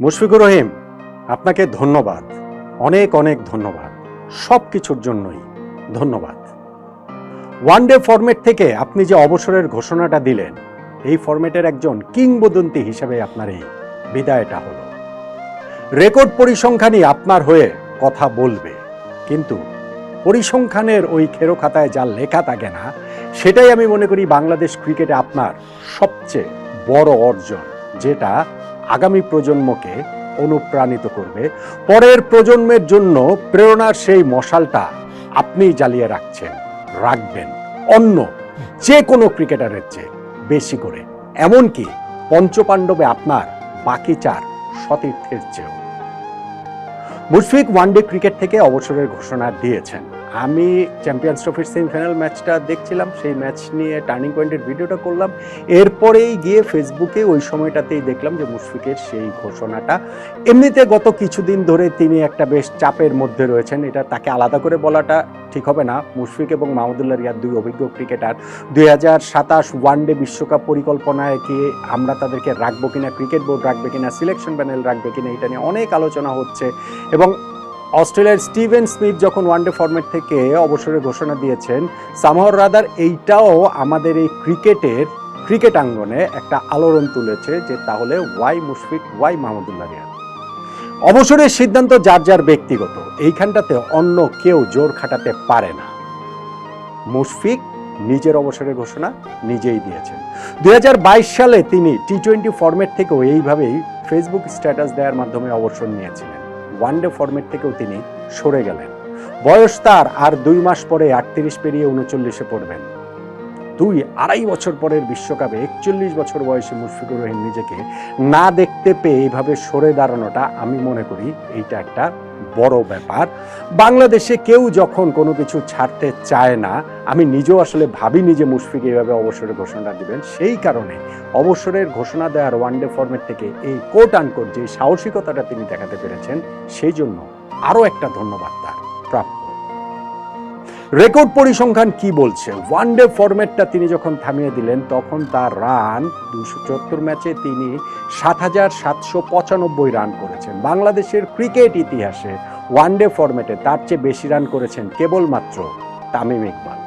মুশফিকুর রহিম, আপনাকে ধন্যবাদ। অনেক অনেক ধন্যবাদ। সব কিছুর জন্যই ধন্যবাদ। ওয়ান ডে ফরম্যাট থেকে আপনি যে অবসরের ঘোষণাটা দিলেন, এই ফরম্যাটের একজন কিংবদন্তি হিসেবে আপনার এই বিদায়টা হলো। রেকর্ড পরিসংখ্যানই আপনার হয়ে কথা বলবে। কিন্তু পরিসংখ্যানের ওই খেরো খাতায় যা লেখা থাকে না, সেটাই আমি মনে করি বাংলাদেশ ক্রিকেটে আপনার সবচেয়ে বড় অর্জন, যেটা আগামী প্রজন্মকে অনুপ্রাণিত করবে। পরের প্রজন্মের জন্য প্রেরণার সেই মশালটা আপনি জ্বালিয়ে রাখছেন, রাখবেন। অন্য যে কোনো ক্রিকেটারের চেয়ে বেশি করে। এমনকি পঞ্চপাণ্ডবে আপনার বাকি চার সতীর্থের চেয়েও। মুশফিক ওয়ানডে ক্রিকেট থেকে অবসরের ঘোষণা দিয়েছেন। আমি চ্যাম্পিয়ন্স ট্রফির সেমিফাইনাল ম্যাচটা দেখছিলাম, সেই ম্যাচ নিয়ে টার্নিং পয়েন্টের ভিডিওটা করলাম। এরপরেই গিয়ে ফেসবুকে ওই সময়টাতেই দেখলাম যে মুশফিকের সেই ঘোষণাটা। এমনিতে গত কিছুদিন ধরে তিনি একটা বেশ চাপের মধ্যে রয়েছেন, এটা তাকে আলাদা করে বলাটা ঠিক হবে না। মুশফিক এবং মাহমুদুল্লাহ রিয়াদ দুই অভিজ্ঞ ক্রিকেটার দুই হাজার সাতাশ ওয়ানডে বিশ্বকাপ পরিকল্পনায় কি আমরা তাদেরকে রাখব কিনা ক্রিকেট বোর্ড রাখবে কিনা সিলেকশন প্যানেল রাখবে কিনা, এটা নিয়ে অনেক আলোচনা হচ্ছে। এবং অস্ট্রেলিয়ার স্টিভেন স্মিথ যখন ওয়ানডে ফরম্যাট থেকে অবসরের ঘোষণা দিয়েছেন, সামহর রাদার এইটাও আমাদের এই ক্রিকেটের, ক্রিকেট আঙ্গনে একটা আলোড়ন তুলেছে যে তাহলে ওয়াই মুশফিক, ওয়াই মাহমুদুল্লাহ রিয়াদ। অবসরের সিদ্ধান্ত যার যার ব্যক্তিগত, এইখানটাতে অন্য কেউ জোর খাটাতে পারে না। মুশফিক নিজের অবসরের ঘোষণা নিজেই দিয়েছেন। দু হাজার বাইশ সালে তিনি টি টোয়েন্টি ফরম্যাট থেকেও এইভাবেই ফেসবুক স্ট্যাটাস দেওয়ার মাধ্যমে অবসর নিয়েছিলেন। ওয়ানডে ফর্মেট থেকেও তিনি সরে গেলেন। বয়স তার আর দুই মাস পরে আটত্রিশ পেরিয়ে উনচল্লিশে পড়বেন। দুই আড়াই বছর পরের বিশ্বকাপে একচল্লিশ বছর বয়সে মুশফিকুর রহিম নিজেকে না দেখতে পেয়ে এইভাবে সরে দাঁড়ানোটা আমি মনে করি এইটা একটা বড় ব্যাপার। বাংলাদেশে কেউ যখন কোনো কিছু ছাড়তে চায় না, আমি নিজেও আসলে ভাবিনি যে মুশফিক এইভাবে অবসরের ঘোষণা দিবেন। সেই কারণে অবসরের ঘোষণা দেওয়ার ওয়ানডে ফরম্যাট থেকে এই কোট আনকোট যে সাহসিকতাটা তিনি দেখাতে পেরেছেন, সেই জন্য আরও একটা ধন্যবাদ তার। প্রাপ্য। রেকর্ড পরিসংখ্যান কি বলছে? ওয়ান ডে ফরম্যাটটা তিনি যখন থামিয়ে দিলেন, তখন তার রান দুশো চুয়াত্তর ম্যাচে তিনি সাত হাজার সাতশো পঁচানব্বই রান করেছেন। বাংলাদেশের ক্রিকেট ইতিহাসে ওয়ান ডে ফরম্যাটে তার চেয়ে বেশি রান করেছেন কেবলমাত্র তামিম ইকবাল।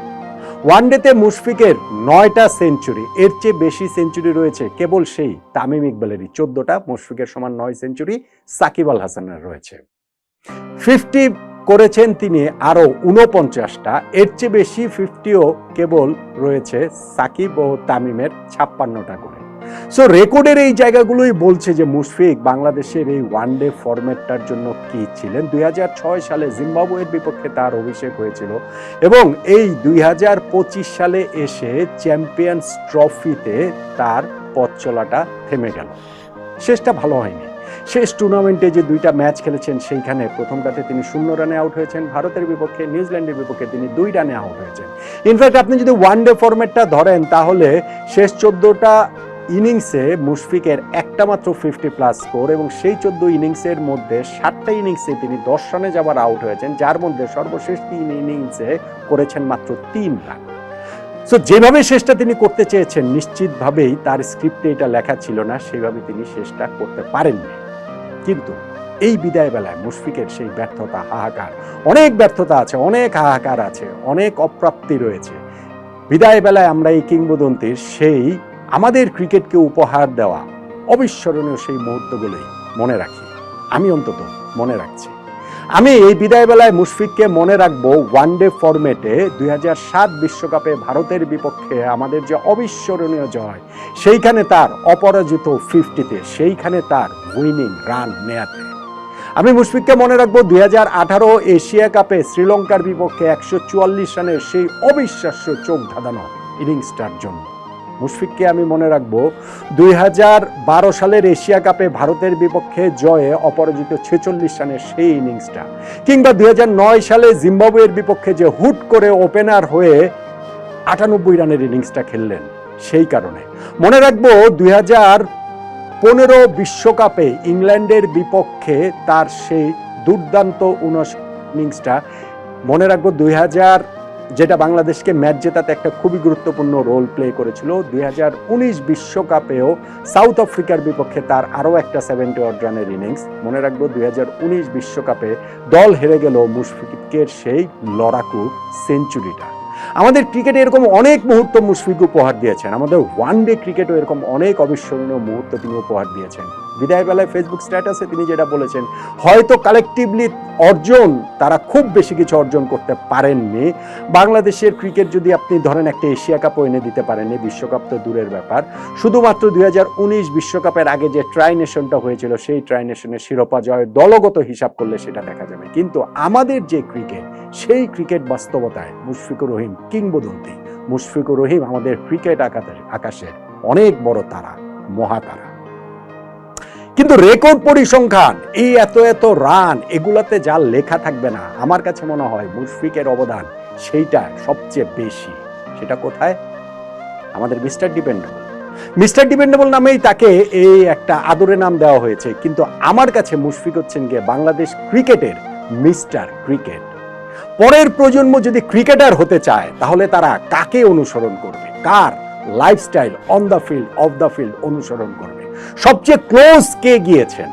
ওয়ানডেতে মুশফিকের নয়টা সেঞ্চুরি, এর চেয়ে বেশি সেঞ্চুরি রয়েছে কেবল সেই তামিম ইকবালেরই। চোদ্দটা, মুশফিকের সমান নয় সেঞ্চুরি, সাকিব আল হাসানের রয়েছে। ফিফটি করেছেন তিনি আরও উনপঞ্চাশটা এর চেয়ে বেশি ফিফটিও কেবল রয়েছে সাকিব ও তামিমের ছাপ্পান্নটা করে। সো রেকর্ডের এই জায়গাগুলোই বলছে যে মুশফিক, বাংলাদেশের এই ওয়ানডে ফরম্যাটটার জন্য কি ছিলেন? দুই হাজার ছয় সালে জিম্বাবুয়ের বিপক্ষে তার অভিষেক হয়েছিল এবং এই দুই হাজার পঁচিশ সালে এসে চ্যাম্পিয়ন্স ট্রফিতে তার পথ চলাটা থেমে গেল। শেষটা ভালো হয়নি। শেষ টুর্নামেন্টে যে দুইটা ম্যাচ খেলেছেন সেইখানে প্রথমটাতে তিনি শূন্য রানে আউট হয়েছেন। ভারতের বিপক্ষে, নিউজিল্যান্ডের বিপক্ষে তিনি দুই রানে আউট হয়েছেন। ইনফ্যাক্ট আপনি যদি ওয়ান ডে ফরম্যাটটা ধরেন, তাহলে শেষ চোদ্দোটা ইনিংসে মুশফিকের একটা মাত্র ফিফটি প্লাস স্কোর এবং সেই চোদ্দ ইনিংসের মধ্যে সাতটা ইনিংসে তিনি দশ রানে যাবার আউট হয়েছেন, যার মধ্যে সর্বশেষ তিন ইনিংসে করেছেন মাত্র তিন রান সো যেভাবে শেষটা তিনি করতে চেয়েছেন, নিশ্চিতভাবেই তার স্ক্রিপ্টে এটা লেখা ছিল না সেইভাবে তিনি শেষটা করতে পারেননি। কিন্তু এই বিদায় বেলায় মুশফিকের সেই ব্যর্থতা, হাহাকার, অনেক ব্যর্থতা আছে, অনেক হাহাকার আছে, অনেক অপ্রাপ্তি রয়েছে। বিদায় বেলায় আমরা এই কিংবদন্তির সেই আমাদের ক্রিকেটকে উপহার দেওয়া অবিস্মরণীয় সেই মুহূর্তগুলোই মনে রাখি। আমি অন্তত মনে রাখছি। আমি এই বিদায় বেলায় মুশফিককে মনে রাখব ওয়ান ডে ফরম্যাটে দুই বিশ্বকাপে ভারতের বিপক্ষে আমাদের যে অবিস্মরণীয় জয়, সেইখানে তার অপরাজিত ফিফটিতে সেইখানে তার উইনিং রান নেয়াতে। আমি মুশফিককে মনে রাখব দু হাজার আঠারো এশিয়া কাপে শ্রীলঙ্কার বিপক্ষে একশো চুয়াল্লিশ রানের সেই অবিশ্বাস্য চোখ ধাঁধানো ইনিংসটার জন্য। মুশফিককে আমি মনে রাখব, দুই সালের এশিয়া কাপে ভারতের বিপক্ষে জয়ে অপরাজিত ছেচল্লিশ রানের সেই ইনিংসটা। কিংবা দুই হাজার নয় সালে জিম্বাবুয়ের বিপক্ষে যে হুট করে ওপেনার হয়ে আটানব্বই রানের ইনিংসটা খেললেন, সেই কারণে। মনে রাখব, দুই হাজার পনেরো বিশ্বকাপে ইংল্যান্ডের বিপক্ষে তার সেই দুর্দান্ত উনস ইনিংসটা। মনে রাখব দুই হাজার, যেটা বাংলাদেশকে ম্যাচ জেতাতে একটা খুবই গুরুত্বপূর্ণ রোল প্লে করেছিল, দুই বিশ্বকাপেও সাউথ আফ্রিকার বিপক্ষে তার আরও একটা সেভেন্টি রানের ইনিংস মনে রাখব দুই বিশ্বকাপে দল হেরে গেল মুশফিকের সেই লড়াকু সেঞ্চুরিটা আমাদের ক্রিকেটে এরকম অনেক মুহূর্ত মুশফিক উপহার দিয়েছেন। আমাদের ওয়ান ডে ক্রিকেটও এরকম অনেক অবিস্মরণীয় মুহূর্ত তিনি উপহার দিয়েছেন। বিদায় বেলায় ফেসবুক স্ট্যাটাসে তিনি যেটা বলেছেন, হয়তো কালেকটিভলি অর্জন, তারা খুব বেশি কিছু অর্জন করতে পারেননি। বাংলাদেশের ক্রিকেট যদি আপনি ধরেন একটা এশিয়া কাপও এনে দিতে পারেননি, বিশ্বকাপ তো দূরের ব্যাপার। শুধুমাত্র দুই বিশ্বকাপের আগে যে ট্রাই নেশনটা হয়েছিল, সেই ট্রাই নেশনের শিরোপা জয় দলগত হিসাব করলে সেটা দেখা যাবে। কিন্তু আমাদের যে ক্রিকেট সেই ক্রিকেট বাস্তবতায় মুশফিকুর রহিম কিংবদন্তি। মুশফিকুর রহিম আমাদের ক্রিকেট আকাশের অনেক বড় তারা, মহাতারা। কিন্তু রেকর্ড পরিসংখ্যান, এই এত এত রান, এগুলাতে যা লেখা থাকবে না, আমার কাছে মনে হয় মুশফিকের অবদান সেইটা সবচেয়ে বেশি। সেটা কোথায়? আমাদের মিস্টার ডিপেন্ডেবল। মিস্টার ডিপেন্ডেবল নামেই তাকে এই একটা আদরে নাম দেওয়া হয়েছে, কিন্তু আমার কাছে মুশফিক হচ্ছেন গিয়ে বাংলাদেশ ক্রিকেটের মিস্টার ক্রিকেট। পরের প্রজন্ম যদি ক্রিকেটার হতে চায়, তাহলে তারা কাকে অনুসরণ করবে? কার? Lifestyle, on the field, off the field অনুসরণ করবে। সবচেয়ে ক্লোজ কে গিয়েছেন?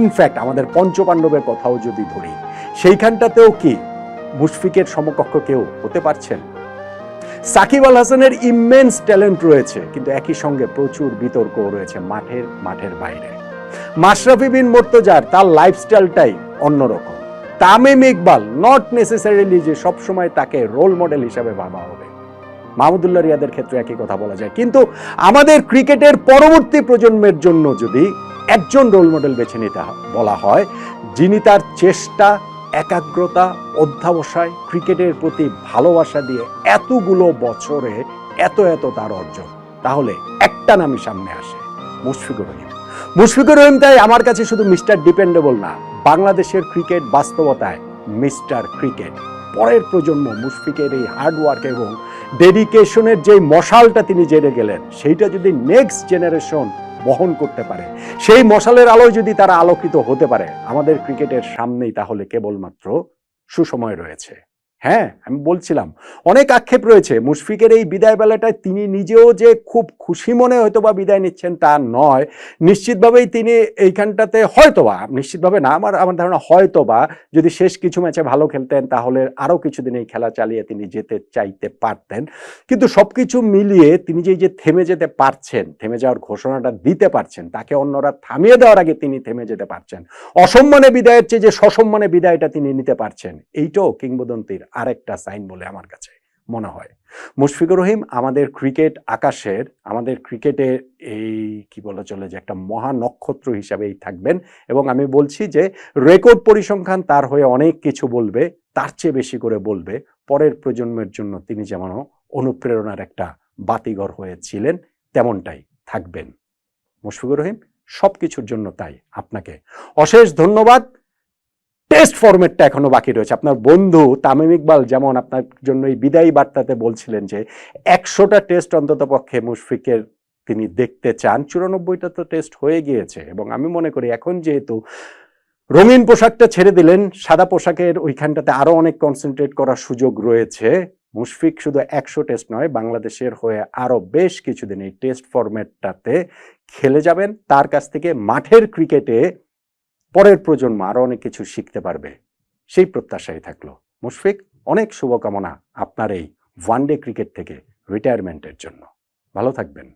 ইনফ্যাক্ট আমাদের পঞ্চপাণ্ডবের কথাও যদি ধরি, সেইখানটাতেও কি মুশফিকের সমকক্ষ কেউ হতে পারছেন? সাকিব আল হাসানের ইমেন্স ট্যালেন্ট রয়েছে, কিন্তু একই সঙ্গে প্রচুর বিতর্ক রয়েছে মাঠের মাঠের বাইরে। মাশরাফি বিন মোর্তজার তার লাইফস্টাইলটাই অন্যরকম। তামিম ইকবাল নট নেসেসারিলি যে সবসময় তাকে রোল মডেল হিসাবে ভাবা হবে। মাহমুদুল্লাহ রিয়াদের ক্ষেত্রে একই কথা বলা যায়। কিন্তু আমাদের ক্রিকেটের পরবর্তী প্রজন্মের জন্য যদি একজন রোল মডেল বেছে নিতে বলা হয়, যিনি তার চেষ্টা, একাগ্রতা, অধ্যাবসায়, ক্রিকেটের প্রতি ভালোবাসা দিয়ে এতগুলো বছরে এত এত তার অর্জন, তাহলে একটা নামই সামনে আসে, মুশফিকুর রহিম। মুশফিকুর রহিম তাই আমার কাছে শুধু মিস্টার ডিপেন্ডেবল না, বাংলাদেশের ক্রিকেট বাস্তবতায় মিস্টার ক্রিকেট। পরের প্রজন্ম মুশফিকের এই হার্ডওয়ার্ক এবং ডেডিকেশনের যে মশালটা তিনি জেনে গেলেন, সেইটা যদি নেক্সট জেনারেশন বহন করতে পারে, সেই মশালের আলোয় যদি তারা আলোকিত হতে পারে, আমাদের ক্রিকেটের সামনেই তাহলে কেবলমাত্র সুসময় রয়েছে। হ্যাঁ আমি বলছিলাম। অনেক আক্ষেপ রয়েছে। মুশফিকের এই বিদায় বেলাটায় তিনি নিজেও যে খুব খুশি মনে হয়তো বা বিদায় নিচ্ছেন তা নয়। নিশ্চিতভাবেই তিনি এইখানটাতে হয়তোবা, নিশ্চিতভাবে না, আমার আমার ধারণা হয়তোবা যদি শেষ কিছু ম্যাচে ভালো খেলতেন, তাহলে আরও কিছুদিন এই খেলা চালিয়ে তিনি যেতে চাইতে পারতেন। কিন্তু সব কিছু মিলিয়ে তিনি যে যে থেমে যেতে পারছেন, থেমে যাওয়ার ঘোষণাটা দিতে পারছেন, তাকে অন্যরা থামিয়ে দেওয়ার আগে তিনি থেমে যেতে পারছেন। অসম্মানে বিদায়ের চেয়ে যে সসম্মানে বিদায়টা তিনি নিতে পারছেন, এইটাও কিংবদন্তির আরেকটা সাইন বলে আমার কাছে মনে হয়। মুশফিকুর রহিম, আমাদের ক্রিকেট আকাশের, আমাদের ক্রিকেটে এই কি বলা চলে যে একটা মহা নক্ষত্র হিসাবেই থাকবেন এবং আমি বলছি যে রেকর্ড পরিসংখ্যান তার হয়ে অনেক কিছু বলবে, তার চেয়ে বেশি করে বলবে। পরের প্রজন্মের জন্য তিনি যেমন অনুপ্রেরণার একটা বাতিঘর হয়েছিলেন, তেমনটাই থাকবেন। মুশফিকুর রহিম সব কিছুর জন্য তাই আপনাকে অশেষ ধন্যবাদ। টেস্ট ফরম্যাটটা এখনও বাকি রয়েছে। আপনার বন্ধু তামিম ইকবাল যেমন আপনার জন্য এই বিদায়ী বার্তাতে বলছিলেন যে, একশোটা টেস্ট অন্তত পক্ষে মুশফিকের তিনি দেখতে চান। চুরানব্বইটা তো টেস্ট হয়ে গিয়েছে এবং আমি মনে করি এখন যেহেতু রঙিন পোশাকটা ছেড়ে দিলেন, সাদা পোশাকের ওইখানটাতে আরও অনেক কনসেন্ট্রেট করার সুযোগ রয়েছে। মুশফিক শুধু একশো টেস্ট নয়, বাংলাদেশের হয়ে আরও বেশ কিছুদিন এই টেস্ট ফরম্যাটটাতে খেলে যাবেন। তার কাছ থেকে মাঠের ক্রিকেটে পরের প্রজন্ম আরও অনেক কিছু শিখতে পারবে। সেই প্রত্যাশাই থাকল। মুশফিক, অনেক শুভকামনা আপনার এই ওয়ানডে ক্রিকেট থেকে রিটায়ারমেন্টের জন্য। ভালো থাকবেন।